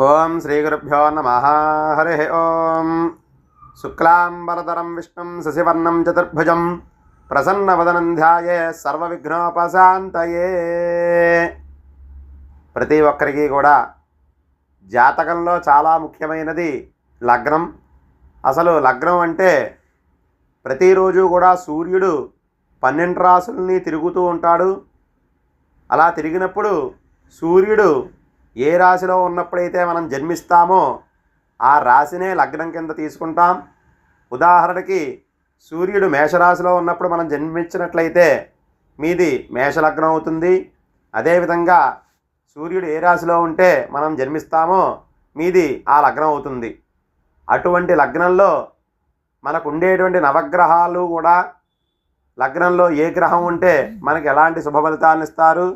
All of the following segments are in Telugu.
ఓం శ్రీ గురుభ్యో నమ. హరి ఓం. శుక్లాంబరధరం విష్ణుం శశివర్ణం చతుర్భుజం ప్రసన్నవదనం ధ్యాయే సర్వవిఘ్నోపశాంతయే. ప్రతి ఒక్కరికి కూడా జాతకంలో చాలా ముఖ్యమైనది లగ్నం. అసలు లగ్నం అంటే ప్రతిరోజు కూడా సూర్యుడు పన్నెండు రాసుల్ని తిరుగుతూ ఉంటాడు. అలా తిరిగినప్పుడు సూర్యుడు ఏ రాశిలో ఉన్నప్పుడైతే మనం జన్మిస్తామో ఆ రాశినే లగ్నం కింద తీసుకుంటాం. ఉదాహరణకి సూర్యుడు మేషరాశిలో ఉన్నప్పుడు మనం జన్మించినట్లయితే మీది మేషలగ్నం అవుతుంది. అదేవిధంగా సూర్యుడు ఏ రాశిలో ఉంటే మనం జన్మిస్తామో మీది ఆ లగ్నం అవుతుంది. అటువంటి లగ్నంలో మనకు ఉండేటువంటి నవగ్రహాలు కూడా లగ్నంలో ఏ గ్రహం ఉంటే మనకి ఎలాంటి శుభ ఫలితాలను ఇస్తారు?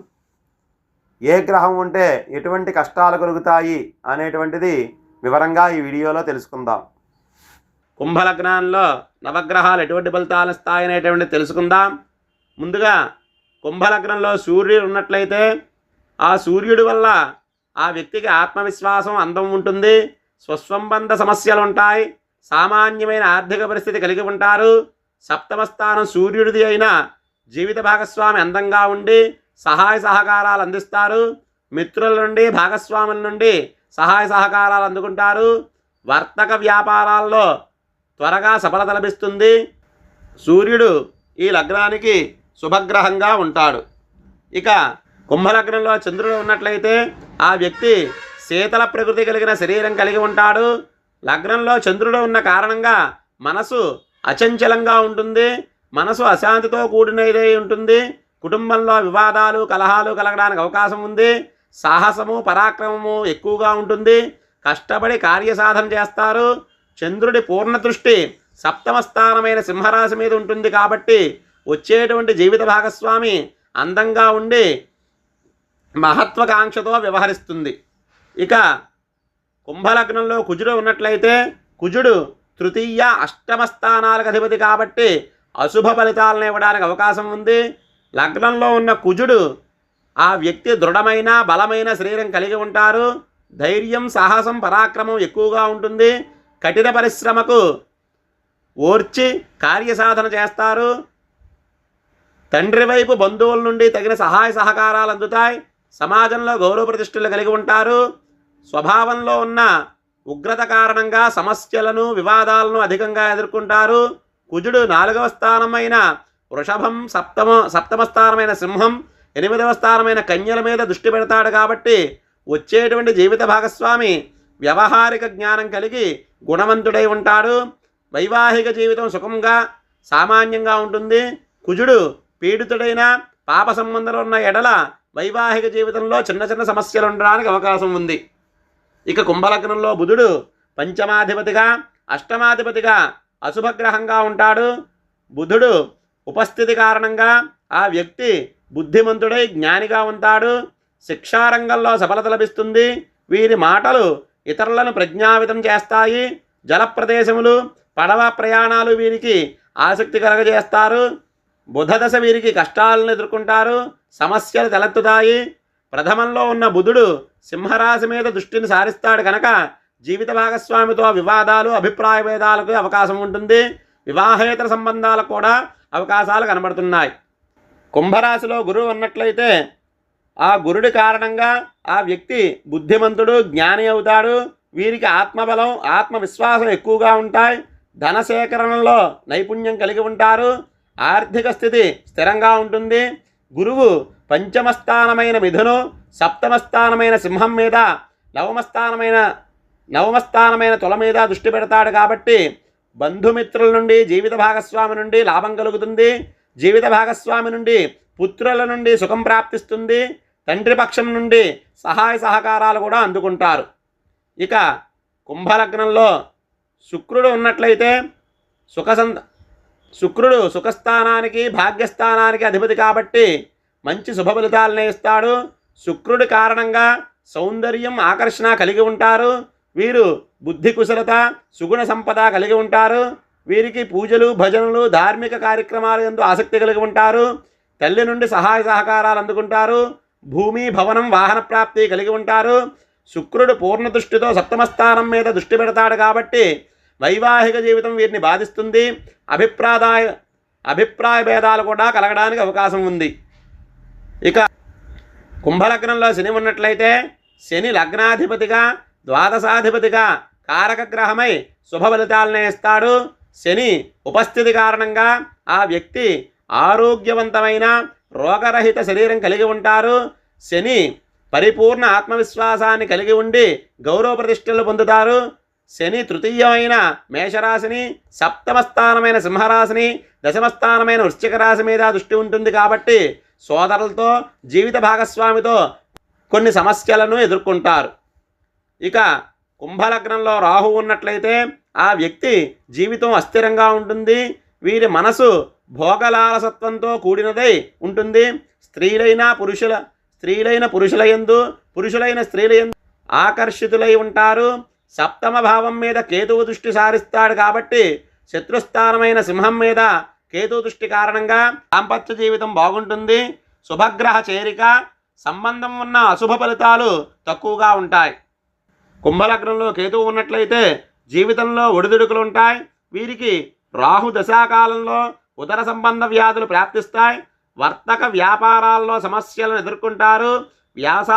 ఏ గ్రహం ఉంటే ఎటువంటి కష్టాలు కలుగుతాయి అనేటువంటిది వివరంగా ఈ వీడియోలో తెలుసుకుందాం. కుంభలగ్నంలో నవగ్రహాలు ఎటువంటి ఫలితాలు ఇస్తాయనేటువంటిది తెలుసుకుందాం. ముందుగా కుంభలగ్నంలో సూర్యుడు ఉన్నట్లయితే ఆ సూర్యుడి వల్ల ఆ వ్యక్తికి ఆత్మవిశ్వాసం అందం ఉంటుంది. స్వస్వంబంధ సమస్యలు ఉంటాయి. సామాన్యమైన ఆర్థిక పరిస్థితి కలిగి ఉంటారు. సప్తమ స్థానం సూర్యుడిది అయిన జీవిత భాగస్వామి అందంగా ఉండి సహాయ సహకారాలు అందిస్తారు. మిత్రుల నుండి భాగస్వాముల నుండి సహాయ సహకారాలు అందుకుంటారు. వర్తక వ్యాపారాల్లో త్వరగా సఫలత లభిస్తుంది. సూర్యుడు ఈ లగ్నానికి శుభగ్రహంగా ఉంటాడు. ఇక కుంభలగ్నంలో చంద్రుడు ఉన్నట్లయితే ఆ వ్యక్తి శీతల ప్రకృతి కలిగిన శరీరం కలిగి ఉంటాడు. లగ్నంలో చంద్రుడు ఉన్న కారణంగా మనసు అచంచలంగా ఉంటుంది. మనసు అశాంతితో కూడినదై ఉంటుంది. కుటుంబంలో వివాదాలు కలహాలు కలగడానికి అవకాశం ఉంది. సాహసము పరాక్రమము ఎక్కువగా ఉంటుంది. కష్టపడి కార్యసాధన చేస్తారు. చంద్రుడి పూర్ణ దృష్టి సప్తమ స్థానమైన సింహరాశి మీద ఉంటుంది కాబట్టి వచ్చేటువంటి జీవిత భాగస్వామి అందంగా ఉండి మహత్వాకాంక్షతో వ్యవహరిస్తుంది. ఇక కుంభలగ్నంలో కుజుడు ఉన్నట్లయితే కుజుడు తృతీయ అష్టమ స్థానాలకు అధిపతి కాబట్టి అశుభ ఫలితాలను ఇవ్వడానికి అవకాశం ఉంది. లగ్నంలో ఉన్న కుజుడు ఆ వ్యక్తి దృఢమైన బలమైన శరీరం కలిగి ఉంటారు. ధైర్యం సాహసం పరాక్రమం ఎక్కువగా ఉంటుంది. కఠిన పరిశ్రమకు ఓర్చి కార్యసాధన చేస్తారు. తండ్రి వైపు బంధువుల నుండి తగిన సహాయ సహకారాలు అందుతాయి. సమాజంలో గౌరవ ప్రతిష్టలు కలిగి ఉంటారు. స్వభావంలో ఉన్న ఉగ్రత కారణంగా సమస్యలను వివాదాలను అధికంగా ఎదుర్కొంటారు. కుజుడు నాలుగవ స్థానమైన వృషభం సప్తమ సప్తమ స్థానమైన సింహం ఎనిమిదవ స్థానమైన కన్యల మీద దృష్టి పెడతాడు కాబట్టి వచ్చేటువంటి జీవిత భాగస్వామి వ్యవహారిక జ్ఞానం కలిగి గుణవంతుడై ఉంటాడు. వైవాహిక జీవితం సుఖంగా సామాన్యంగా ఉంటుంది. కుజుడు పీడితుడైన పాప సంబంధాలు ఉన్న ఎడల వైవాహిక జీవితంలో చిన్న చిన్న సమస్యలు ఉండడానికి అవకాశం ఉంది. ఇక కుంభలగ్నంలో బుధుడు పంచమాధిపతిగా అష్టమాధిపతిగా అశుభగ్రహంగా ఉంటాడు. బుధుడు ఉపస్థితి కారణంగా ఆ వ్యక్తి బుద్ధిమంతుడై జ్ఞానిగా ఉంటాడు. శిక్షారంగంలో సఫలత లభిస్తుంది. వీరి మాటలు ఇతరులను ప్రజ్ఞావితం చేస్తాయి. జల ప్రదేశములు పడవ ప్రయాణాలు వీరికి ఆసక్తి కలగజేస్తారు. బుధదశ వీరికి కష్టాలను ఎదుర్కొంటారు. సమస్యలు తలెత్తుతాయి. ప్రథమంలో ఉన్న బుధుడు సింహరాశి మీద దృష్టిని సారిస్తాడు కనుక జీవిత భాగస్వామితో వివాదాలు అభిప్రాయ భేదాలకు అవకాశం ఉంటుంది. వివాహేతర సంబంధాలకు కూడా అవకాశాలు కనబడుతున్నాయి. కుంభరాశిలో గురువు ఉన్నట్లయితే ఆ గురుడి కారణంగా ఆ వ్యక్తి బుద్ధిమంతుడు జ్ఞాని అవుతాడు. వీరికి ఆత్మబలం ఆత్మవిశ్వాసం ఎక్కువగా ఉంటాయి. ధన సేకరణలో నైపుణ్యం కలిగి ఉంటారు. ఆర్థిక స్థితి స్థిరంగా ఉంటుంది. గురువు పంచమస్థానమైన మిథును సప్తమస్థానమైన సింహం మీద నవమస్థానమైన నవమస్థానమైన తుల మీద దృష్టి పెడతాడు కాబట్టి బంధుమిత్రుల నుండి జీవిత భాగస్వామి నుండి లాభం కలుగుతుంది. జీవిత భాగస్వామి నుండి పుత్రుల నుండి సుఖం ప్రాప్తిస్తుంది. తండ్రి పక్షం నుండి సహాయ సహకారాలు కూడా అందుకుంటారు. ఇక కుంభలగ్నంలో శుక్రుడు ఉన్నట్లయితే సుఖసంత శుక్రుడు సుఖస్థానానికి భాగ్యస్థానానికి అధిపతి కాబట్టి మంచి శుభ ఫలితాలనే ఇస్తాడు. శుక్రుడి కారణంగా సౌందర్యం ఆకర్షణ కలిగి ఉంటారు. వీరు బుద్ధి కుశలత సుగుణ సంపద కలిగి ఉంటారు. వీరికి పూజలు భజనలు ధార్మిక కార్యక్రమాలు ఎందు ఆసక్తి కలిగి ఉంటారు. తల్లి నుండి సహాయ సహకారాలు అందుకుంటారు. భూమి భవనం వాహన ప్రాప్తి కలిగి ఉంటారు. శుక్రుడు పూర్ణ దృష్టితో సప్తమస్థానం మీద దృష్టి పెడతాడు కాబట్టి వైవాహిక జీవితం వీరిని బాధిస్తుంది. అభిప్రాయ అభిప్రాయ భేదాలు కూడా కలగడానికి అవకాశం ఉంది. ఇక కుంభలగ్నంలో శని ఉన్నట్లయితే శని లగ్నాధిపతిగా ద్వాదశాధిపతిగా కారక గ్రహమై శుభ ఫలితాలనే ఇస్తాడు. శని ఉపస్థితి కారణంగా ఆ వ్యక్తి ఆరోగ్యవంతమైన రోగరహిత శరీరం కలిగి ఉంటారు. శని పరిపూర్ణ ఆత్మవిశ్వాసాన్ని కలిగి ఉండి గౌరవ ప్రతిష్టలు పొందుతారు. శని తృతీయమైన మేషరాశిని సప్తమ స్థానమైన సింహరాశిని దశమ స్థానమైన వృశ్చిక రాశి మీద దృష్టి ఉంటుంది కాబట్టి సోదరులతో జీవిత భాగస్వామితో కొన్ని సమస్యలను ఎదుర్కొంటారు. ఇక కుంభలగ్నంలో రాహు ఉన్నట్లయితే ఆ వ్యక్తి జీవితం అస్థిరంగా ఉంటుంది. వీరి మనసు భోగలాలసత్వంతో కూడినదై ఉంటుంది. స్త్రీలైన పురుషుల స్త్రీలైన పురుషులయందు పురుషులైన స్త్రీలయందు ఆకర్షితులై ఉంటారు. సప్తమ భావం మీద కేతువు దృష్టి సారిస్తాడు కాబట్టి శత్రుస్థానమైన సింహం మీద కేతు దృష్టి కారణంగా దాంపత్య జీవితం బాగుంటుంది. శుభగ్రహ చేరిక సంబంధం ఉన్న అశుభ ఫలితాలు తక్కువగా ఉంటాయి. కుంభలగ్నంలో కేతువు ఉన్నట్లయితే జీవితంలో ఒడిదుడుకులు ఉంటాయి వీరికి రాహు దశాకాలంలో ఉదర సంబంధ వ్యాధులు ప్రాప్తిస్తాయి. వర్తక వ్యాపారాల్లో సమస్యలను ఎదుర్కొంటారు. వ్యాస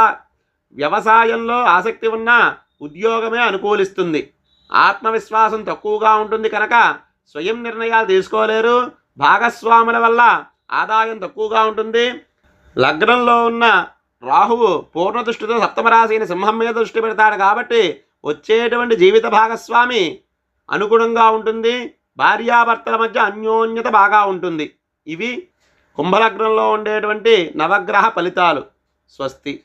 వ్యవసాయంలో ఆసక్తి ఉన్న ఉద్యోగమే అనుకూలిస్తుంది. ఆత్మవిశ్వాసం తక్కువగా ఉంటుంది కనుక స్వయం నిర్ణయాలు తీసుకోలేరు. భాగస్వాముల వల్ల ఆదాయం తక్కువగా ఉంటుంది. లగ్నంలో ఉన్న రాహువు పూర్ణ దృష్టితో సప్తమరాశిని సింహం మీద దృష్టి పెడతాడు కాబట్టి వచ్చేటువంటి జీవిత భాగస్వామి అనుగుణంగా ఉంటుంది భార్యాభర్తల మధ్య అన్యోన్యత బాగా ఉంటుంది. ఇవి కుంభలగ్నంలో ఉండేటువంటి నవగ్రహ ఫలితాలు. స్వస్తి.